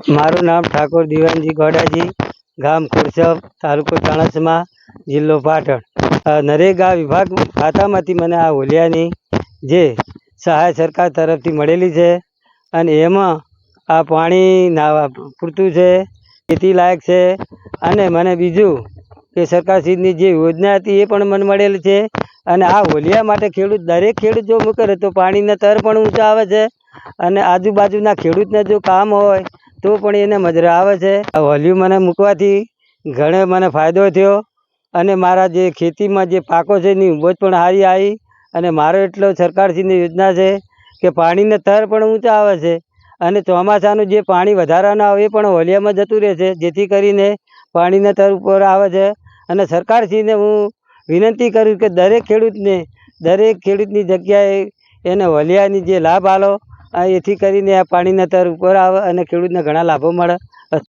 મારું નામ ઠાકોર દિવાનજી ગોડાજી, ગામ ખુરસબ તાલુકો ચાણસ્મા, જિલ્લો પાટણ. નરેગા વિભાગ ખાતામાંથી મને આ હોલિયાની જે સહાય સરકાર તરફથી મળેલી છે અને એમાં આ પાણી નાવા પૂરતું છે, ખેતી લાયક છે અને મને બીજું કે સરકારશ્રીની જે યોજના હતી એ પણ મને મળેલી છે અને આ હોલિયા માટે ખેડૂત, દરેક ખેડૂત જો મૂકે તો પાણીના તર પણ ઊંચા આવે છે અને આજુબાજુના ખેડૂતને જો કામ હોય તો પણ એને મજરા આવે છે. આ હોલિયું મને મૂકવાથી ઘણો મને ફાયદો થયો અને મારા જે ખેતીમાં જે પાકો છે એની ઉપજ પણ સારી આવી અને મારો એટલો સરકારશ્રીની યોજના છે કે પાણીના તર પણ ઊંચા આવે છે અને ચોમાસાનું જે પાણી વધારાનું આવે એ પણ હોલિયામાં જતું રહે છે. જેથી કરીને પાણીના તર ઉપર આવે છે અને સરકારશ્રીને હું વિનંતી કરું કે દરેક ખેડૂતને, દરેક ખેડૂતની જગ્યાએ એને હોલિયાની જે લાભ આલો આ એથી કરીને આ પાણીના તર ઉપર આવે અને ખેડૂતને ઘણા લાભો મળે.